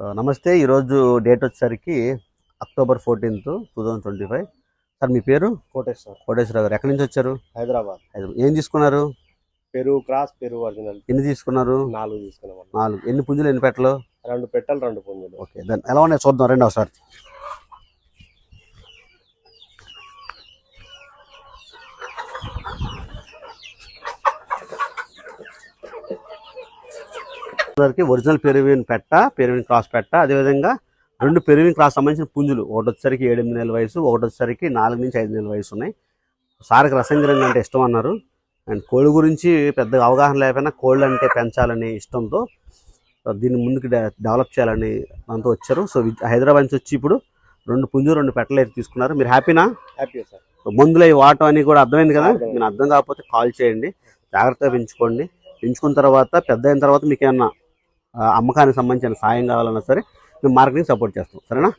So నమస్తే ఈరోజు date వచ్చేసరికి October fourteenth two thousand twenty five. Sir మీ పేరు? కోటేశ్వర్. కోటేశ్వరరావు గారు. ఎక్కడి నుంచి వచ్చారు? హైదరాబాద్. హైదరాబాద్. ఏం తీసుకున్నారు? పెరుగు క్రాస్ పెరుగు ఒరిజినల్. ఎన్ని తీసుకున్నారు? నాలుగు తీసుకున్నాం. నాలుగు. ఎన్ని పుంజులు ఎన్ని పెట్టలు? రెండు పెట్టలు రెండు పుంజులు. ఓకే దాన్ని ఎలా ఉన్నాయి చూద్దాం రెండవ సార్ ఒరిజినల్ పెరువిన్ పెట్ట పెరువిన్ క్రాస్ పెట్ట. అదేవిధంగా రెండు పెరువిన్ క్రాస్ సంబంధించిన పుంజులు. ఒకటి వచ్చేసరికి ఏడెనిమిది నెలల వయసు ఒకటి వచ్చేసరికి నాలుగు నుంచి ఐదు నెలల వయసు ఉన్నాయి. సార్కి రసంగిరంగ అంటే ఇష్టం అన్నారు. అండ్ కోళ్ళ గురించి పెద్దగా అవగాహన లేకపోయినా కోళ్ళు అంటే పెంచాలని ఇష్టంతో దీన్ని ముందుకు డెవలప్ చేయాలని దాంతో వచ్చారు. సో హైదరాబాద్ నుంచి వచ్చి ఇప్పుడు రెండు పుంజు రెండు పెట్టలు అయితే తీసుకున్నారు. మీరు హ్యాపీనా? Happy sir. మందులు అవి వాడటం అని కూడా అర్థమైంది కదా. మీరు అర్థం కాకపోతే కాల్ చేయండి. జాగ్రత్తగా పెంచుకోండి. పెంచుకున్న తర్వాత పెద్ద అయిన తర్వాత మీకు ఏమన్నా అమ్మకానికి సంబంధించిన సాయం కావాలన్నా సరే మేము మార్కెటింగ్ సపోర్ట్ చేస్తాం. సరేనా?